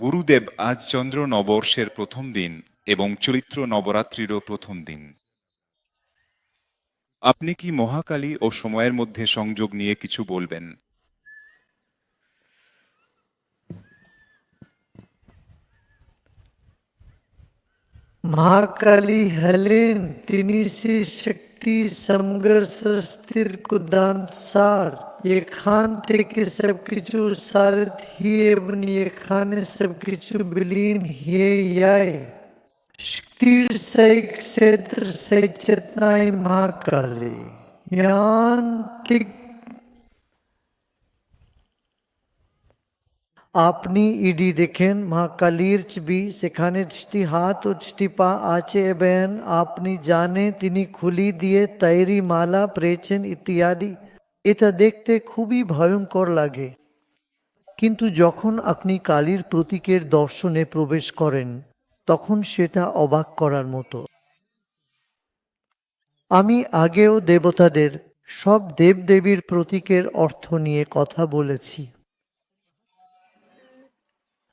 গুরুদেব আজ চন্দ্র নববর্ষের প্রথম দিন এবং চৈত্র নবরাত্রিরও প্রথম দিন আপনি কি মহাকালী ও সময়ের মধ্যে সংযোগ নিয়ে কিছু বলবেন महाकाली हलेन तिनी से शक्ति संघर्ष स्थिर কুদানসার এখান থেকে সবকিছু সারথি এবং এখানে সবকিছু বিলীন হয়ে যায় শক্তির সেই ক্ষেত্র সেই চেতনায় মহাকালী यांत्रिक আপনি ইডি দেখেন মা কালীর ছবি সেখানে দৃষ্টি হাত ও দৃষ্টি পা আছে এবং আপনি জানে তিনি খুলি দিয়ে তৈরি মালা পেয়েছেন ইত্যাদি এটা দেখতে খুবই ভয়ঙ্কর লাগে। কিন্তু যখন আপনি কালীর প্রতীকের দর্শনে প্রবেশ করেন, তখন সেটা অবাক করার মতো। আমি আগেও দেবতাদের সব দেবদেবীর প্রতীকের অর্থ নিয়ে কথা বলেছি।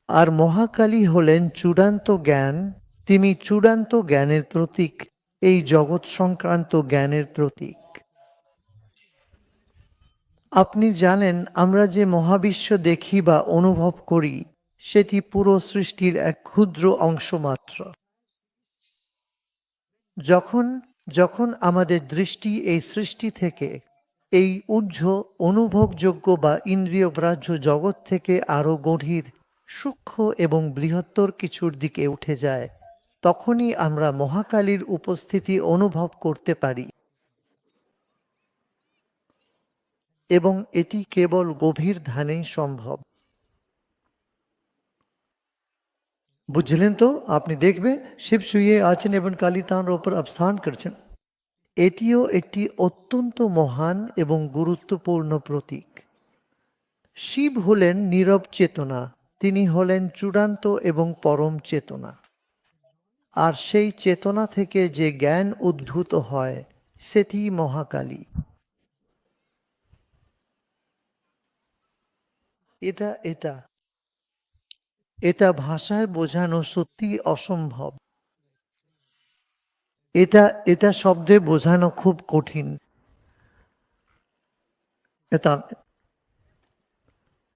আর মহাকালী হলেন চূড়ান্ত জ্ঞান, তিনি চূড়ান্ত জ্ঞানের প্রতীক, এই জগৎ সংক্রান্ত জ্ঞানের প্রতীক। আপনি জানেন, আমরা যে মহাবিশ্ব দেখি বা অনুভব করি, সেটি পুরো সৃষ্টির এক ক্ষুদ্র অংশ মাত্র। যখন যখন আমাদের দৃষ্টি এই সৃষ্টি থেকে, এই উজ্জ্ব অনুভবযোগ্য বা ইন্দ্রিয়গ্রাহ্য জগৎ থেকে আরও গভীর, সূক্ষ্ম এবং বৃহত্তর কিছুর দিকে উঠে যায়, তখনই আমরা মহাকালীর উপস্থিতি অনুভব করতে পারি। এবং এটি কেবল গভীর ধ্যানেই সম্ভব। বুঝলেন তো? আপনি দেখবে, শিব শুয়ে আছেন এবং কালী তাঁর ওপর অবস্থান করছেন। এটিও একটি অত্যন্ত মহান এবং গুরুত্বপূর্ণ প্রতীক। শিব হলেন নীরব চেতনা, তিনি হলেন চূড়ান্ত এবং পরম চেতনা। আর সেই চেতনা থেকে যে জ্ঞান উদ্ভূত হয়, সেটি মহাকালী। এটা এটা। এটা ভাষায় বোঝানো সত্যি অসম্ভব। এটা এটা শব্দে বোঝানো খুব কঠিন। এটা।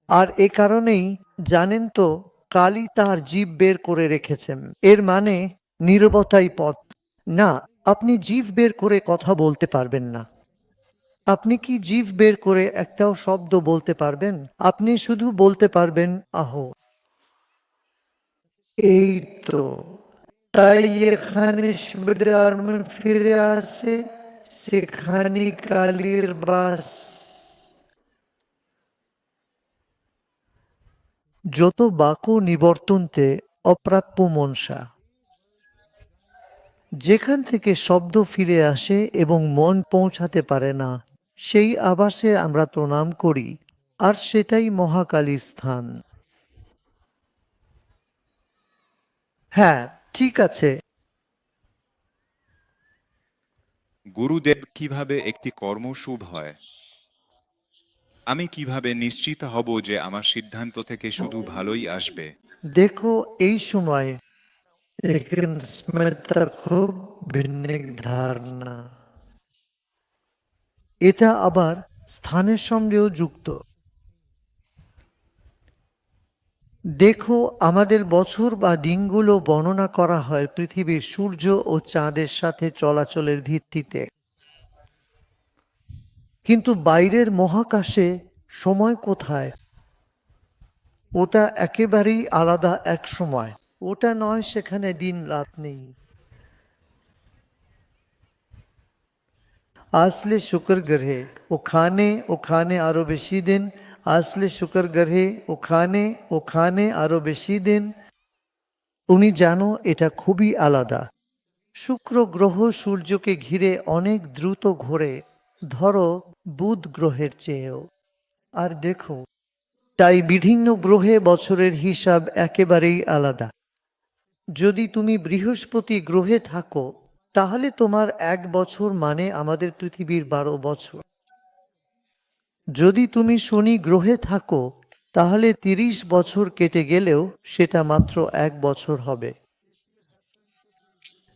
আর এ কারণেই জানেন তো কালী তার জীব বের করে রেখেছেন। এর মানে নীরবতাই পথ। না, আপনি জীব বের করে কথা বলতে পারবেন না। আপনি কি জীব বের করে একটাও শব্দ বলতে পারবেন? আপনি শুধু বলতে পারবেন, আহো। এই তো। তাই এখানে ফিরে আসে, সেখানে কালীর বাস। যত বাকু নিবর্তনতে অপ্রাপ্য মনসা। যেখান থেকে শব্দ ফিরে আসে এবং মন পৌঁছাতে পারে না সেই আবাসে আমরা প্রণাম করি আর সেটাই মহাকালীর স্থান। হ্যাঁ ঠিক আছে। গুরুদেব কীভাবে একটি কর্ম শুভ হয়? আমি কীভাবে নিশ্চিত হব যে আমার সিদ্ধান্ত থেকে শুধু ভালোই আসবে? দেখো এই সময় খুব ভিন্ন ধারণা। এটা আবার স্থানের সঙ্গেও যুক্ত। দেখো, আমাদের বছর বা দিনগুলো বর্ণনা করা হয় পৃথিবীর সূর্য ও চাঁদের সাথে চলাচলের ভিত্তিতে। কিন্তু বাইরের মহাকাশে সময় কোথায়? ওটা একেবারেই আলাদা এক সময়। ওটা নয়, সেখানে দিন রাত নেই। আসলে শুক্র গ্রহে ওখানে ওখানে আরও বেশি দিন। আসলে শুক্র গ্রহে ওখানে ওখানে আরও বেশি দিন। উনি জানো এটা খুবই আলাদা। শুক্র গ্রহ সূর্যকে ঘিরে অনেক দ্রুত ঘোরে। ধরো, বুধ গ্রহের চেয়েও। আর দেখো, তাই বিভিন্ন গ্রহে বছরের হিসাব একেবারেই আলাদা। যদি তুমি বৃহস্পতি গ্রহে থাকো তাহলে তোমার এক বছর মানে আমাদের পৃথিবীর বারো বছর। যদি তুমি শনি গ্রহে থাকো, তাহলে তিরিশ বছর কেটে গেলেও সেটা মাত্র এক বছর হবে।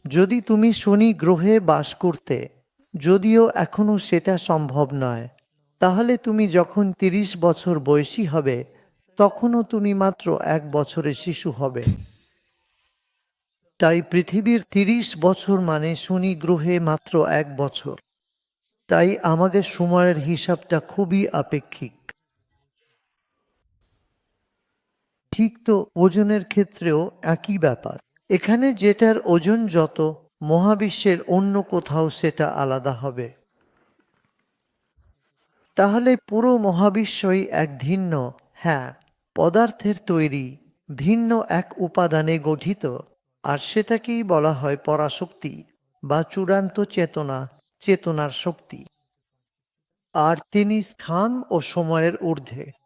যদি তুমি শনি গ্রহে বাস করতে, যদিও এখনও সেটা সম্ভব নয়, তাহলে তুমি যখন তিরিশ বছর বয়সী হবে, তখনও তুমি মাত্র এক বছরের শিশু হবে। তাই পৃথিবীর তিরিশ বছর মানে শনি গ্রহে মাত্র এক বছর। তাই আমাদের সময়ের হিসাবটা খুবই আপেক্ষিক। ঠিক তো, ওজনের ক্ষেত্রেও একই ব্যাপার। এখানে যেটার ওজন যত, মহাবিশ্বের অন্য কোথাও সেটা আলাদা হবে। তাহলে পুরো মহাবিশ্বই এক ভিন্ন হ্যাঁ পদার্থের তৈরি, ভিন্ন এক উপাদানে গঠিত। আর সেটাকেই বলা হয় পরাশক্তি বা চূড়ান্ত চেতনা, চেতনার শক্তি। আর তিনি স্থান ও সময়ের ঊর্ধ্বে।